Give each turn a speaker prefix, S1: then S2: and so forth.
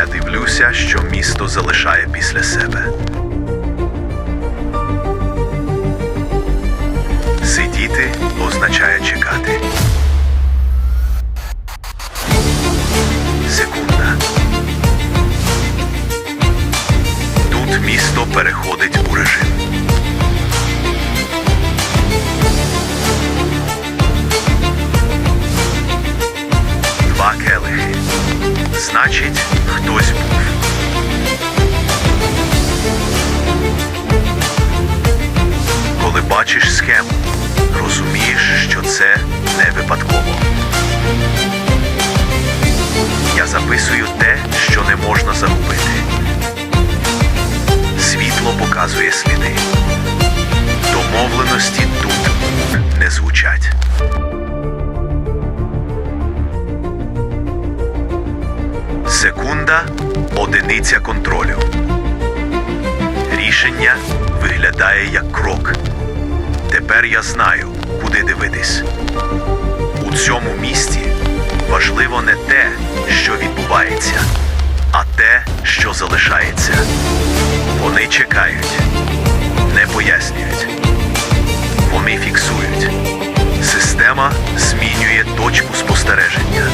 S1: Я дивлюся, що місто залишає після себе. Сидіти означає чекати. Секунда. Тут місто переходить у режим. Два келихи. Значить, хтось був. Коли бачиш схему, розумієш, що це не випадково. Я записую те, що не можна загубити. Світло показує сліди. Секунда одиниця контролю. Рішення виглядає як крок. Тепер я знаю, куди дивитись. У цьому місті важливо не те, що відбувається, а те, що залишається. Вони чекають, не пояснюють. Вони фіксують. Система змінює точку спостереження.